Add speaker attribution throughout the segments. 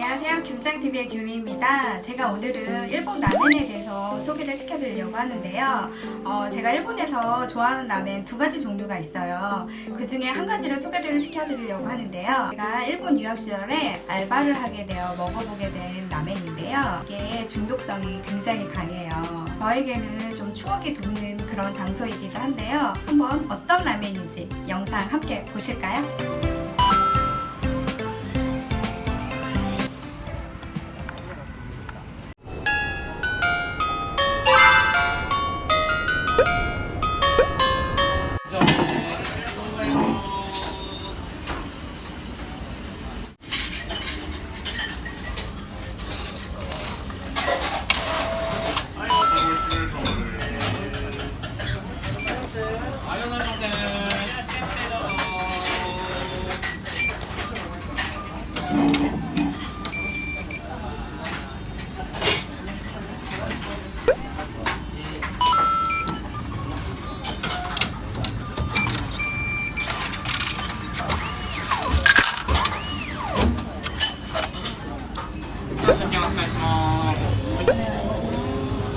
Speaker 1: 안녕하세요. 김장TV의 규미입니다. 제가 오늘은 일본 라멘에 대해서 소개를 시켜드리려고 하는데요. 어, 제가 일본에서 좋아하는 라멘 두 가지 종류가 있어요. 그 중에 한 가지를 소개를 시켜드리려고 하는데요. 제가 일본 유학 시절에 알바를 하게 되어 먹어보게 된 라멘인데요. 이게 중독성이 굉장히 강해요. 저에게는 좀 추억이 돋는 그런 장소이기도 한데요. 한번 어떤 라멘인지 영상 함께 보실까요?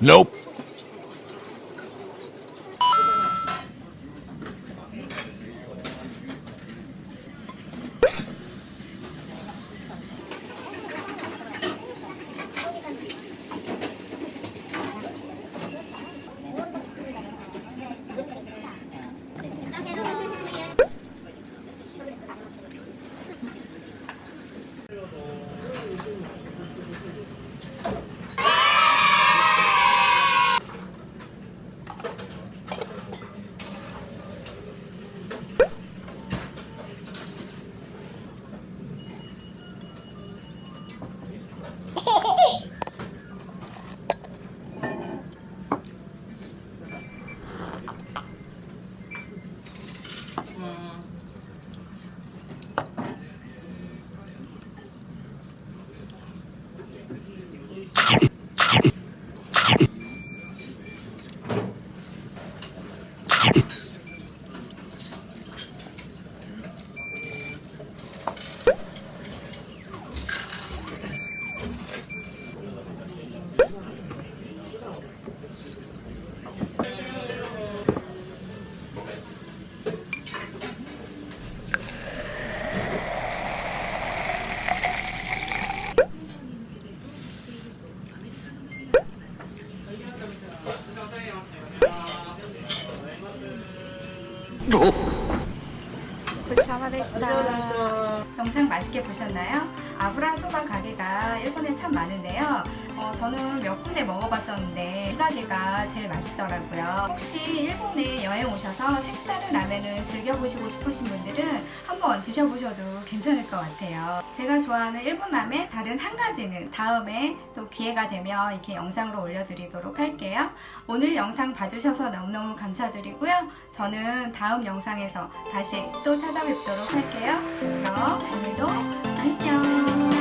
Speaker 2: Nope. 嗯。
Speaker 1: 고시사마데시다. 영상 맛있게 보셨나요? 아브라 소바 가게가 일본에 참 많은데요. 어, 저는 몇 군데 먹어봤었는데 이 가게가 제일 맛있더라고요. 혹시 일본에 여행 오셔서 색다른 라면을 즐겨보시고 싶으신 분들은 한번 드셔보셔도 괜찮을 것 같아요. 제가 좋아하는 일본 라면 다른 한 가지는 다음에 또 기회가 되면 이렇게 영상으로 올려드리도록 할게요. 오늘 영상 봐주셔서 너무너무 감사드리고요. 저는 다음 영상에서 다시 또 찾아뵙도록 할게요. 그럼 오늘도 안녕.